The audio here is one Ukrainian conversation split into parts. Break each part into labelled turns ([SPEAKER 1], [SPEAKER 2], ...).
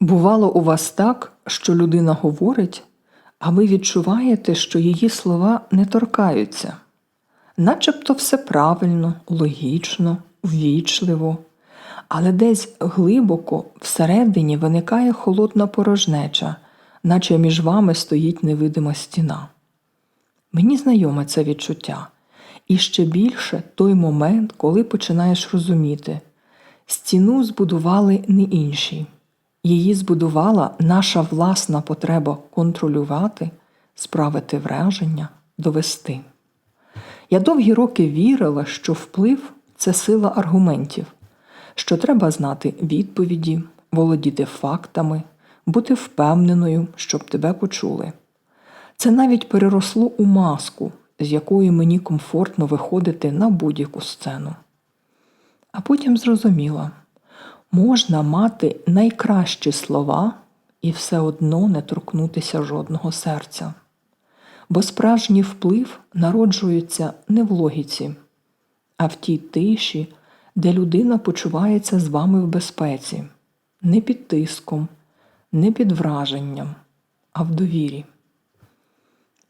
[SPEAKER 1] Бувало у вас так, що людина говорить, а ви відчуваєте, що її слова не торкаються, начебто все правильно, логічно, ввічливо, але десь глибоко всередині виникає холодна порожнеча, наче між вами стоїть невидима стіна. Мені знайоме це відчуття, і ще більше той момент, коли починаєш розуміти, стіну збудували не інші. Її збудувала наша власна потреба контролювати, справити враження, довести. Я довгі роки вірила, що вплив це сила аргументів, що треба знати відповіді, володіти фактами, бути впевненою, щоб тебе почули. Це навіть переросло у маску, з якої мені комфортно виходити на будь-яку сцену. А потім зрозуміла, можна мати найкращі слова і все одно не торкнутися жодного серця. Бо справжній вплив народжується не в логіці, а в тій тиші, де людина почувається з вами в безпеці, не під тиском, не під враженням, а в довірі.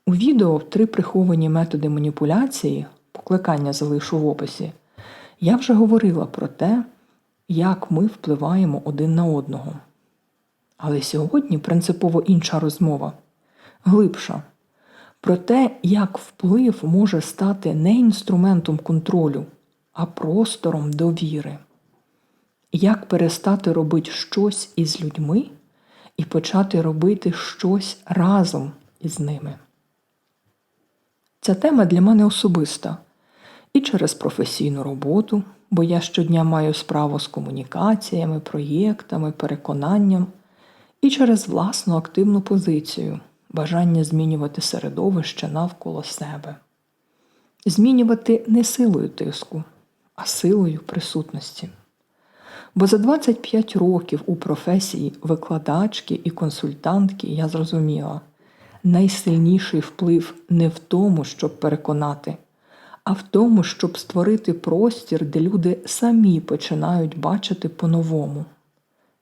[SPEAKER 1] У відео три приховані методи маніпуляції, покликання залишу в описі, я вже говорила про те, як ми впливаємо один на одного. Але сьогодні принципово інша розмова, глибша, про те, як вплив може стати не інструментом контролю, а простором довіри. Як перестати робити щось із людьми і почати робити щось разом із ними. Ця тема для мене особиста і через професійну роботу, бо я щодня маю справу з комунікаціями, проєктами, переконанням, і через власну активну позицію, бажання змінювати середовище навколо себе, змінювати не силою тиску, а силою присутності. Бо за 25 років у професії викладачки і консультантки я зрозуміла, найсильніший вплив не в тому, щоб переконати, а в тому, щоб створити простір, де люди самі починають бачити по-новому.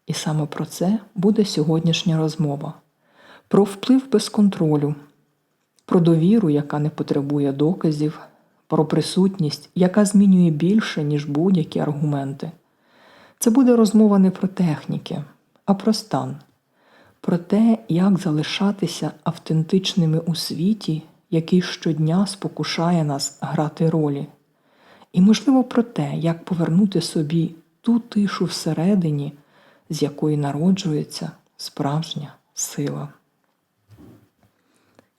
[SPEAKER 1] І саме про це буде сьогоднішня розмова: про вплив без контролю, про довіру, яка не потребує доказів, про присутність, яка змінює більше, ніж будь-які аргументи. Це буде розмова не про техніки, а про стан, про те, як залишатися автентичними у світі, який щодня спокушає нас грати ролі, і, можливо, про те, як повернути собі ту тишу всередині, з якої народжується справжня сила.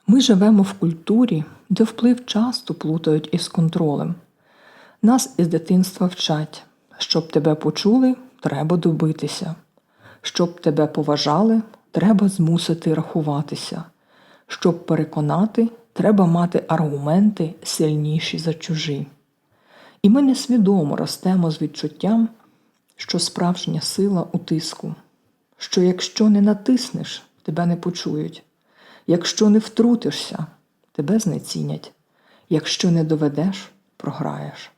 [SPEAKER 1] Ми живемо в культурі, де вплив часто плутають із контролем. Нас із дитинства вчать, щоб тебе почули, треба добитися, щоб тебе поважали, треба змусити рахуватися, щоб переконати, треба мати аргументи сильніші за чужі. І ми несвідомо ростемо з відчуттям, що справжня сила у тиску, що якщо не натиснеш, тебе не почують, якщо не втрутишся, тебе знецінять, якщо не доведеш, програєш.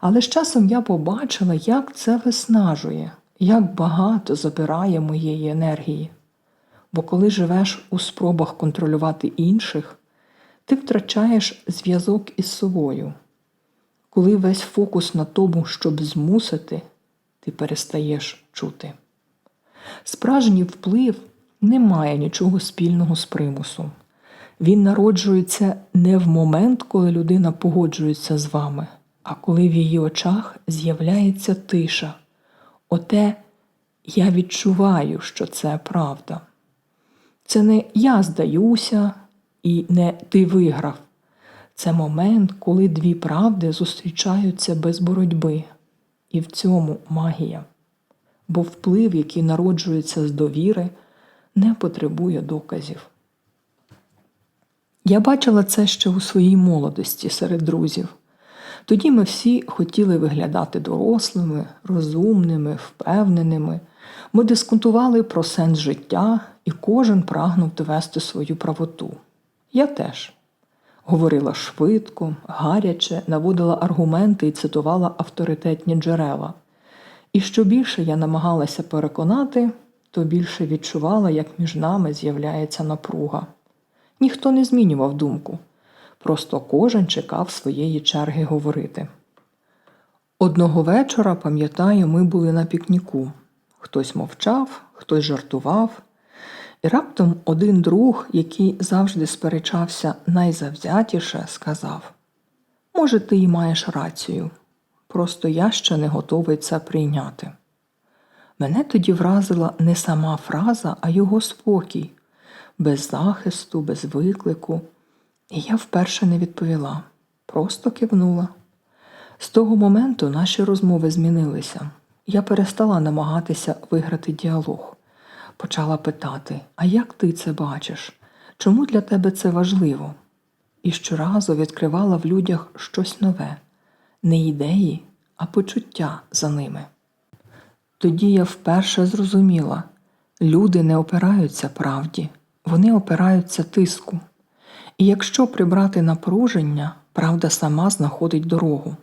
[SPEAKER 1] Але з часом я побачила, як це виснажує, як багато забирає моєї енергії. Бо коли живеш у спробах контролювати інших, ти втрачаєш зв'язок із собою. Коли весь фокус на тому, щоб змусити, ти перестаєш чути. Справжній вплив не має нічого спільного з примусом. Він народжується не в момент, коли людина погоджується з вами, а коли в її очах з'являється тиша. Оте я відчуваю, що це правда. Це не я здаюся і не ти виграв. Це момент, коли дві правди зустрічаються без боротьби. І в цьому магія. Бо вплив, який народжується з довіри, не потребує доказів. Я бачила це ще у своїй молодості серед друзів. Тоді ми всі хотіли виглядати дорослими, розумними, впевненими. Ми дискутували про сенс життя, і кожен прагнув довести свою правоту. Я теж говорила швидко, гаряче, наводила аргументи і цитувала авторитетні джерела. І що більше я намагалася переконати, то більше відчувала, як між нами з'являється напруга. Ніхто не змінював думку, просто кожен чекав своєї черги говорити. Одного вечора, пам'ятаю, ми були на пікніку. Хтось мовчав, хтось жартував, і раптом один друг, який завжди сперечався найзавзятіше, сказав: Може, ти і маєш рацію, просто я ще не готовий це прийняти. Мене тоді вразила не сама фраза, а його спокій, без захисту, без виклику. І я вперше не відповіла, просто кивнула. З того моменту наші розмови змінилися. Я перестала намагатися виграти діалог. Почала питати: А як ти це бачиш? Чому для тебе це важливо? І щоразу відкривала в людях щось нове, не ідеї, а почуття за ними. Тоді я вперше зрозуміла, люди не опираються правді, вони опираються тиску. І якщо прибрати напруження, правда сама знаходить дорогу.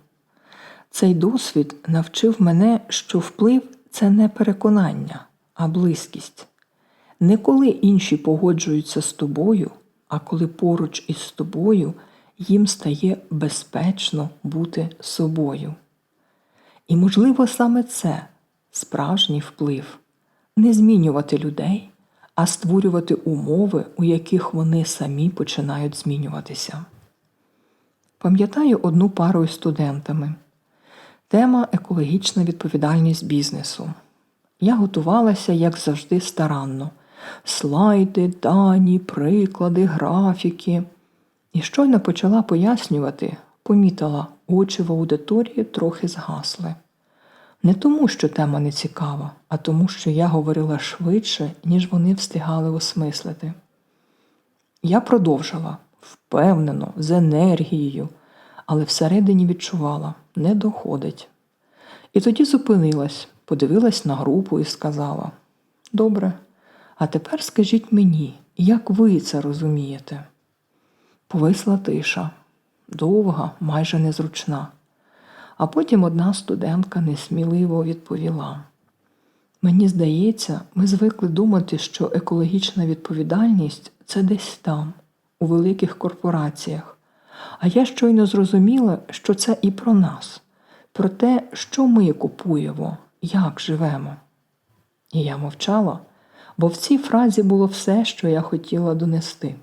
[SPEAKER 1] Цей досвід навчив мене, що вплив це не переконання, а близькість. Не коли інші погоджуються з тобою, а коли поруч із тобою їм стає безпечно бути собою. І, можливо, саме це справжній вплив не змінювати людей, а створювати умови, у яких вони самі починають змінюватися. Пам'ятаю одну пару із студентами. Тема екологічна відповідальність бізнесу. Я готувалася, як завжди, старанно. Слайди, дані, приклади, графіки. І щойно почала пояснювати, помітила, очі в аудиторії трохи згасли. Не тому, що тема не цікава, а тому, що я говорила швидше, ніж вони встигали осмислити. Я продовжила впевнено, з енергією, але всередині відчувала не доходить. І тоді зупинилась, подивилась на групу і сказала: Добре, а тепер скажіть мені, як ви це розумієте? Повисла тиша, довга, майже незручна. А потім одна студентка несміливо відповіла: Мені здається, ми звикли думати, що екологічна відповідальність це десь там, у великих корпораціях. А я щойно зрозуміла, що це і про нас, про те, що ми купуємо, як живемо. І я мовчала, бо в цій фразі було все, що я хотіла донести.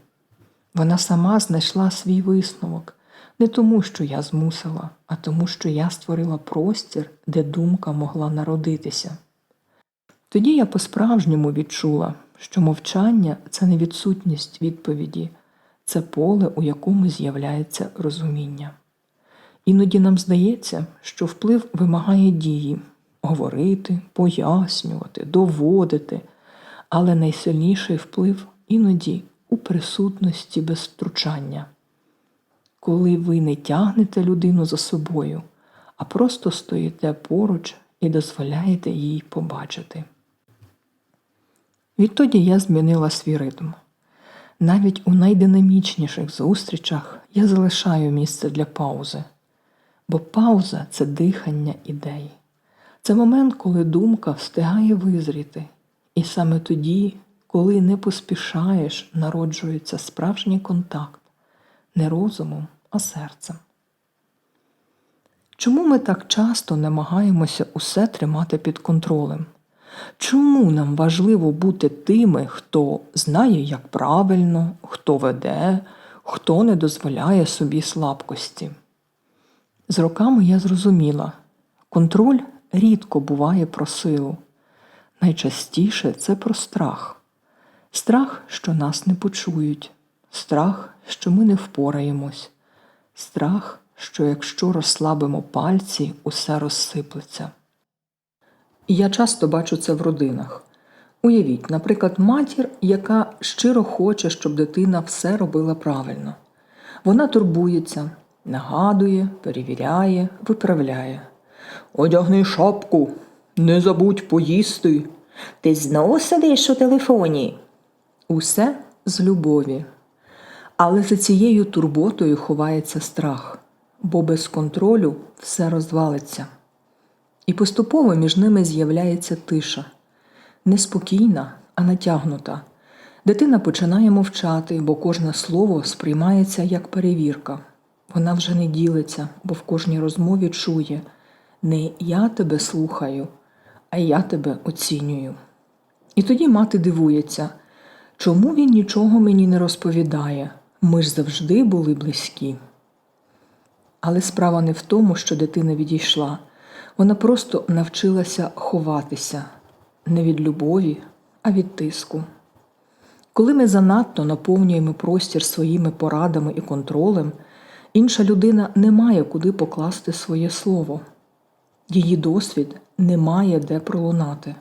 [SPEAKER 1] Вона сама знайшла свій висновок не тому, що я змусила, а тому, що я створила простір, де думка могла народитися. Тоді я по-справжньому відчула, що мовчання це не відсутність відповіді, це поле, у якому з'являється розуміння. Іноді нам здається, що вплив вимагає дії говорити, пояснювати, доводити, але найсильніший вплив іноді у присутності без втручання. Коли ви не тягнете людину за собою, а просто стоїте поруч і дозволяєте їй побачити. Відтоді я змінила свій ритм. Навіть у найдинамічніших зустрічах я залишаю місце для паузи, бо пауза це дихання ідей. Це момент, коли думка встигає визріти, і саме тоді, коли не поспішаєш, народжується справжній контакт не розумом, а серцем. Чому ми так часто намагаємося усе тримати під контролем? Чому нам важливо бути тими, хто знає, як правильно, хто веде, хто не дозволяє собі слабкості? З роками я зрозуміла, контроль рідко буває про силу. Найчастіше це про страх. Страх, що нас не почують, страх, що ми не впораємось, страх, що якщо розслабимо пальці, усе розсиплеться. І я часто бачу це в родинах. Уявіть, наприклад, матір, яка щиро хоче, щоб дитина все робила правильно. Вона турбується, нагадує, перевіряє, виправляє. Одягни шапку, не забудь поїсти.
[SPEAKER 2] Ти знову сидиш у телефоні?
[SPEAKER 1] Усе з любові. Але за цією турботою ховається страх, бо без контролю все розвалиться. І поступово між ними з'являється тиша, неспокійна, а натягнута. Дитина починає мовчати, бо кожне слово сприймається як перевірка. Вона вже не ділиться, бо в кожній розмові чує не я тебе слухаю, а я тебе оцінюю. І тоді мати дивується, чому він нічого мені не розповідає? Ми ж завжди були близькі. Але справа не в тому, що дитина відійшла. Вона просто навчилася ховатися не від любові, а від тиску. Коли ми занадто наповнюємо простір своїми порадами і контролем, інша людина не має куди покласти своє слово. Її досвід не має де пролунати.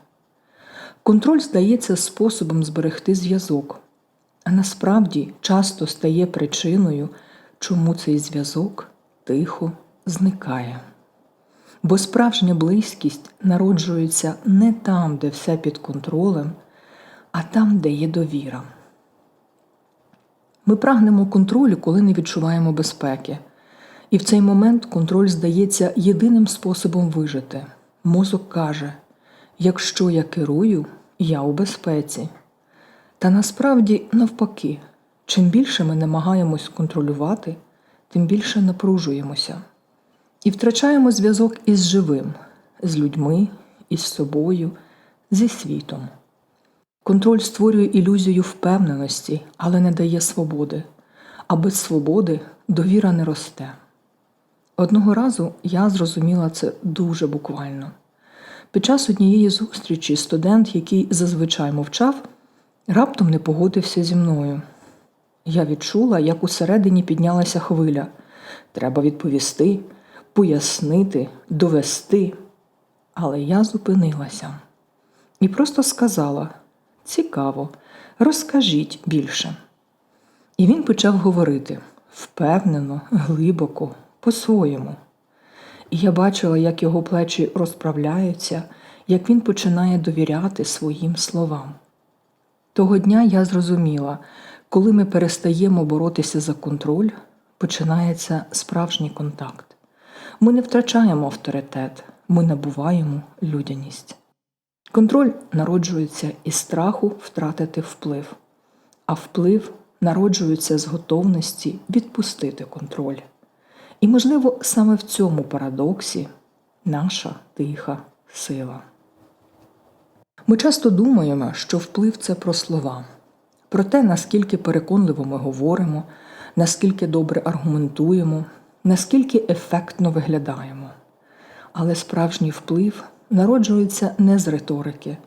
[SPEAKER 1] Контроль здається способом зберегти зв'язок, а насправді часто стає причиною, чому цей зв'язок тихо зникає. Бо справжня близькість народжується не там, де все під контролем, а там, де є довіра. Ми прагнемо контролю, коли не відчуваємо безпеки. І в цей момент контроль здається єдиним способом вижити. Мозок каже: якщо я керую, я у безпеці. Та насправді, навпаки, чим більше ми намагаємось контролювати, тим більше напружуємося і втрачаємо зв'язок із живим, з людьми, із собою, зі світом. Контроль створює ілюзію впевненості, але не дає свободи, а без свободи довіра не росте. Одного разу я зрозуміла це дуже буквально. Під час однієї зустрічі студент, який зазвичай мовчав, раптом не погодився зі мною. Я відчула, як усередині піднялася хвиля. Треба відповісти, пояснити, довести. Але я зупинилася і просто сказала: цікаво, розкажіть більше. І він почав говорити впевнено, глибоко, по-своєму. І я бачила, як його плечі розправляються, як він починає довіряти своїм словам. Того дня я зрозуміла, коли ми перестаємо боротися за контроль, починається справжній контакт. Ми не втрачаємо авторитет, ми набуваємо людяність. Контроль народжується із страху втратити вплив, а вплив народжується з готовності відпустити контроль. І, можливо, саме в цьому парадоксі наша тиха сила. Ми часто думаємо, що вплив це про слова, про те, наскільки переконливо ми говоримо, наскільки добре аргументуємо, наскільки ефектно виглядаємо. Але справжній вплив народжується не з риторики,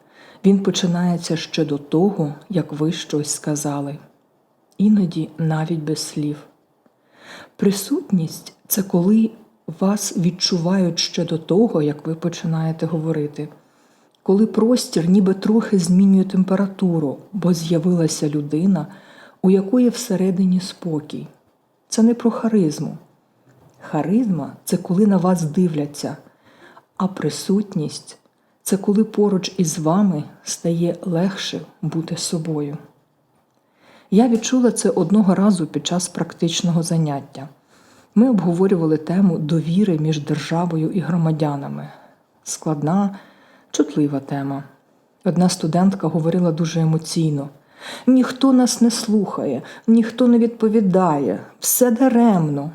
[SPEAKER 1] він починається ще до того, як ви щось сказали, іноді навіть без слів. Присутність це коли вас відчувають ще до того, як ви починаєте говорити, коли простір ніби трохи змінює температуру, бо з'явилася людина, у якої всередині спокій. Це не про харизму. Харизма це коли на вас дивляться, а присутність це коли поруч із вами стає легше бути собою. Я відчула це одного разу під час практичного заняття. Ми обговорювали тему довіри між державою і громадянами. Складна, чутлива тема. Одна студентка говорила дуже емоційно: ніхто нас не слухає, ніхто не відповідає, все даремно.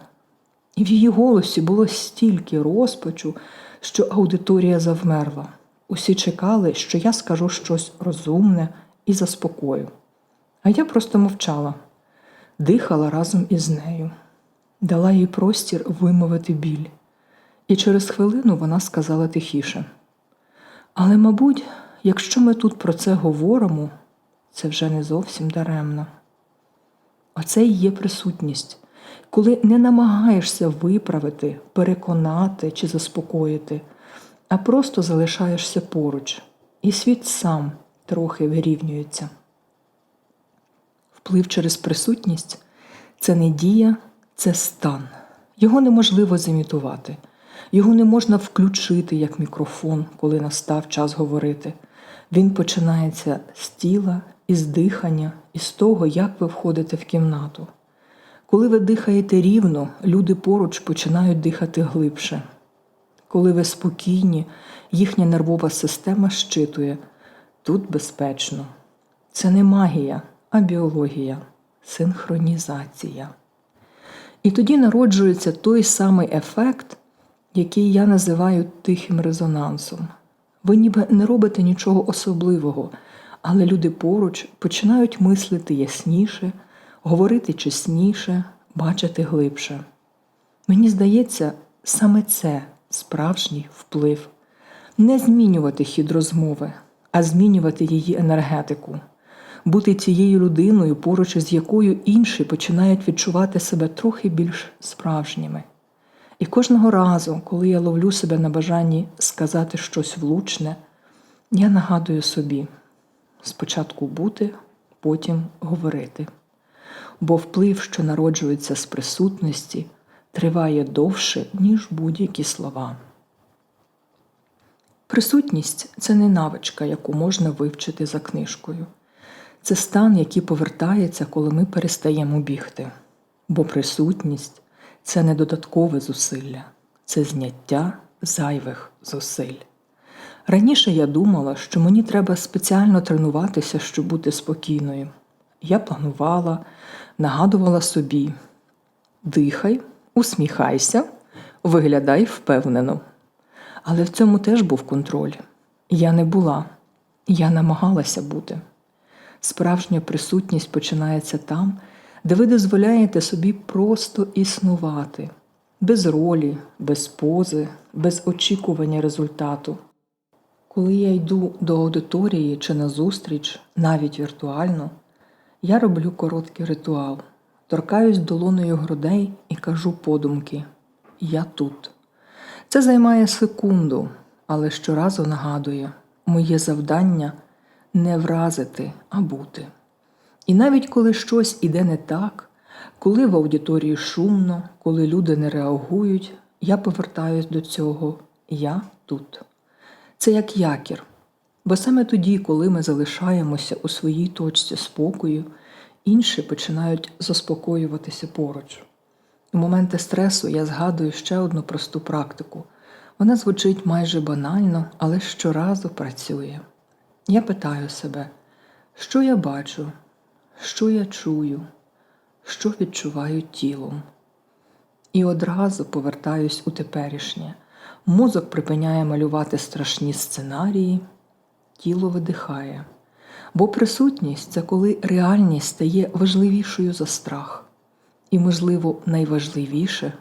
[SPEAKER 1] І в її голосі було стільки розпачу, що аудиторія завмерла. Усі чекали, що я скажу щось розумне і заспокою. А я просто мовчала, дихала разом із нею, дала їй простір вимовити біль. І через хвилину вона сказала тихіше. Але, мабуть, якщо ми тут про це говоримо, це вже не зовсім даремно. Оце і є присутність, коли не намагаєшся виправити, переконати чи заспокоїти, а просто залишаєшся поруч, і світ сам трохи вирівнюється. Вплив через присутність це не дія, це стан. Його неможливо зімітувати, його не можна включити як мікрофон, коли настав час говорити. Він починається з тіла, із дихання, із того, як ви входите в кімнату. Коли ви дихаєте рівно, люди поруч починають дихати глибше. Коли ви спокійні, їхня нервова система щитує, тут безпечно. Це не магія, а біологія, синхронізація. І тоді народжується той самий ефект, який я називаю тихим резонансом. Ви ніби не робите нічого особливого, але люди поруч починають мислити ясніше, говорити чесніше, бачити глибше. Мені здається, саме це справжній вплив. Не змінювати хід розмови, а змінювати її енергетику, бути цією людиною, поруч із якою інші починають відчувати себе трохи більш справжніми. І кожного разу, коли я ловлю себе на бажанні сказати щось влучне, я нагадую собі спочатку бути, потім говорити. Бо вплив, що народжується з присутності, триває довше, ніж будь-які слова. Присутність це не навичка, яку можна вивчити за книжкою. Це стан, який повертається, коли ми перестаємо бігти. Бо присутність це не додаткове зусилля, це зняття зайвих зусиль. Раніше я думала, що мені треба спеціально тренуватися, щоб бути спокійною. Я планувала, нагадувала собі: дихай, усміхайся, виглядай впевнено. Але в цьому теж був контроль. Я не була, я намагалася бути. Справжня присутність починається там, де ви дозволяєте собі просто існувати, без ролі, без пози, без очікування результату. Коли я йду до аудиторії чи на зустріч, навіть віртуально, я роблю короткий ритуал, торкаюсь долоною грудей і кажу подумки Я тут. Це займає секунду, але щоразу нагадує моє завдання не вразити, а бути. І навіть коли щось іде не так, коли в аудиторії шумно, коли люди не реагують, я повертаюсь до цього я тут. Це як якір. Бо саме тоді, коли ми залишаємося у своїй точці спокою, інші починають заспокоюватися поруч. У моменти стресу я згадую ще одну просту практику. Вона звучить майже банально, але щоразу працює. Я питаю себе, що я бачу, що я чую, що відчуваю тілом. І одразу повертаюсь у теперішнє. Мозок припиняє малювати страшні сценарії, тіло видихає. Бо присутність це коли реальність стає важливішою за страх. І, можливо, найважливіше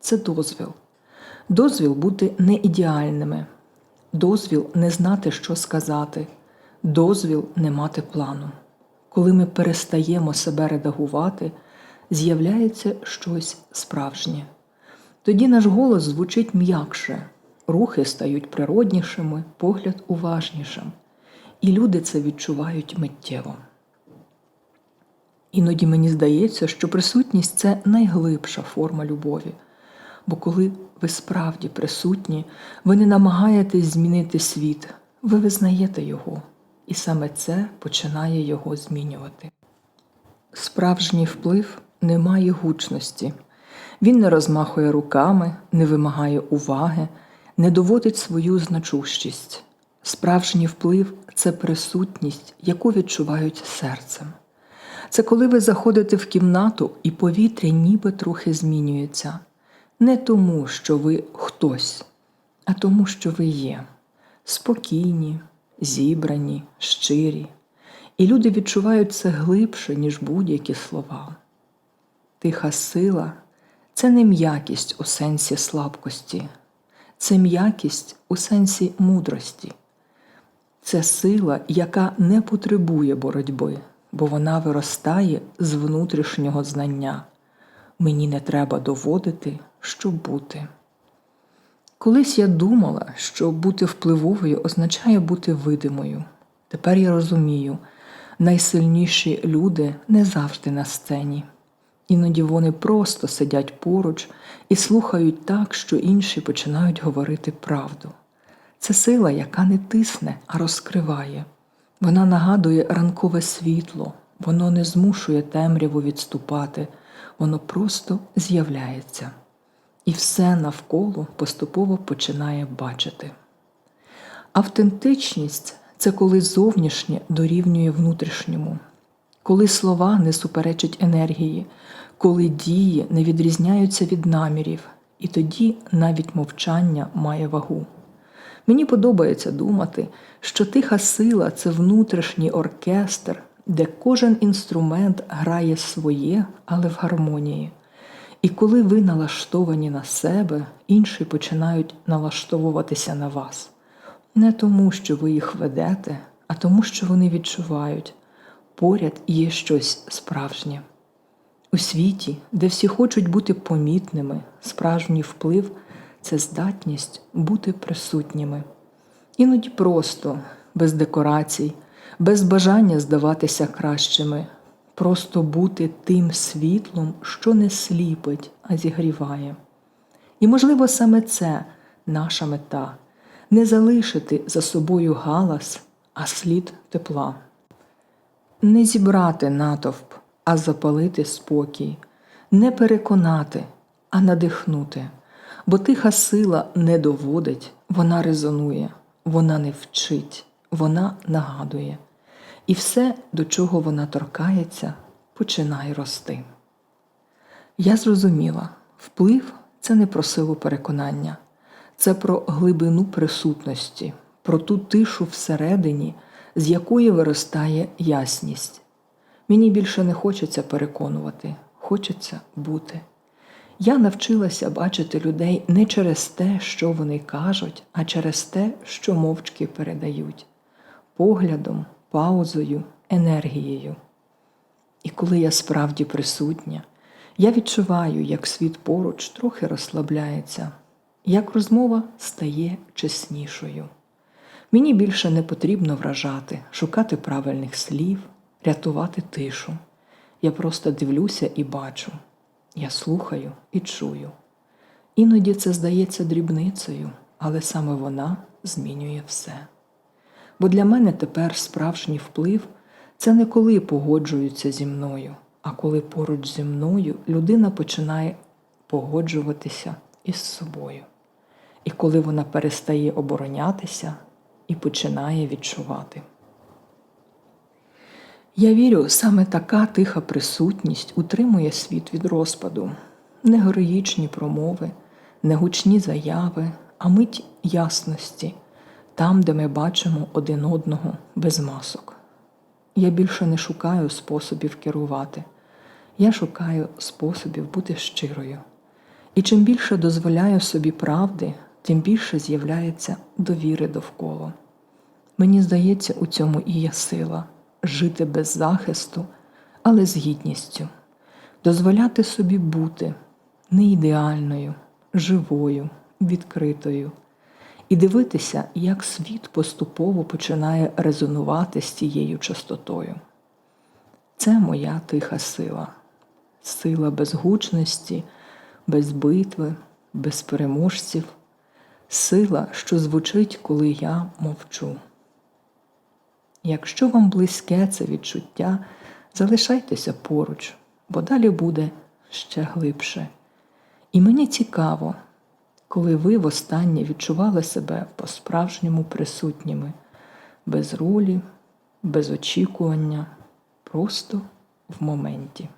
[SPEAKER 1] це дозвіл. Дозвіл бути не ідеальними, дозвіл не знати, що сказати, дозвіл не мати плану. Коли ми перестаємо себе редагувати, з'являється щось справжнє. Тоді наш голос звучить м'якше, рухи стають природнішими, погляд уважнішим, і люди це відчувають миттєво. Іноді мені здається, що присутність це найглибша форма любові, бо коли ви справді присутні, ви не намагаєтесь змінити світ, ви визнаєте його, і саме це починає його змінювати. Справжній вплив не має гучності, він не розмахує руками, не вимагає уваги, не доводить свою значущість. Справжній вплив це присутність, яку відчувають серцем. Це коли ви заходите в кімнату і повітря ніби трохи змінюється. Не тому, що ви хтось, а тому, що ви є спокійні, зібрані, щирі. І люди відчувають це глибше, ніж будь-які слова. Тиха сила це не м'якість у сенсі слабкості, це м'якість у сенсі мудрості. Це сила, яка не потребує боротьби, бо вона виростає з внутрішнього знання. Мені не треба доводити, щоб бути. Колись я думала, що бути впливовою означає бути видимою. Тепер я розумію, найсильніші люди не завжди на сцені. Іноді вони просто сидять поруч і слухають так, що інші починають говорити правду. Це сила, яка не тисне, а розкриває. Вона нагадує ранкове світло, воно не змушує темряву відступати, воно просто з'являється. І все навколо поступово починає бачити. Автентичність Це коли зовнішнє дорівнює внутрішньому, коли слова не суперечать енергії, коли дії не відрізняються від намірів, і тоді навіть мовчання має вагу. Мені подобається думати, що тиха сила це внутрішній оркестр, де кожен інструмент грає своє, але в гармонії. І коли ви налаштовані на себе, інші починають налаштовуватися на вас. Не тому, що ви їх ведете, а тому, що вони відчувають поряд є щось справжнє. У світі, де всі хочуть бути помітними, справжній вплив це здатність бути присутніми. Іноді просто, без декорацій, без бажання здаватися кращими, просто бути тим світлом, що не сліпить, а зігріває. І, можливо, саме це наша мета не залишити за собою галас, а слід тепла. Не зібрати натовп, а запалити спокій, не переконати, а надихнути. Бо тиха сила не доводить, вона резонує, вона не вчить, вона нагадує. І все, до чого вона торкається, починає рости. Я зрозуміла, вплив це не про силу переконання, це про глибину присутності, про ту тишу всередині, з якої виростає ясність. Мені більше не хочеться переконувати, хочеться бути. Я навчилася бачити людей не через те, що вони кажуть, а через те, що мовчки передають поглядом, паузою, енергією. І коли я справді присутня, я відчуваю, як світ поруч трохи розслабляється, як розмова стає чеснішою. Мені більше не потрібно вражати, шукати правильних слів, рятувати тишу. Я просто дивлюся і бачу. Я слухаю і чую. Іноді це здається дрібницею, але саме вона змінює все. Бо для мене тепер справжній вплив це не коли погоджуються зі мною, а коли поруч зі мною людина починає погоджуватися із собою. І коли вона перестає оборонятися і починає відчувати. Я вірю, саме така тиха присутність утримує світ від розпаду, не героїчні промови, не гучні заяви, а мить ясності, там, де ми бачимо один одного без масок. Я більше не шукаю способів керувати, я шукаю способів бути щирою. І чим більше дозволяю собі правди, тим більше з'являється довіри довкола. Мені здається, у цьому і є сила жити без захисту, але з гідністю, дозволяти собі бути не ідеальною, живою, відкритою, і дивитися, як світ поступово починає резонувати з цією частотою. Це моя тиха сила, сила без гучності, без битви, без переможців, сила, що звучить, коли я мовчу. Якщо вам близьке це відчуття, залишайтеся поруч, бо далі буде ще глибше. І мені цікаво, коли ви востаннє відчували себе по-справжньому присутніми, без ролі, без очікування, просто в моменті.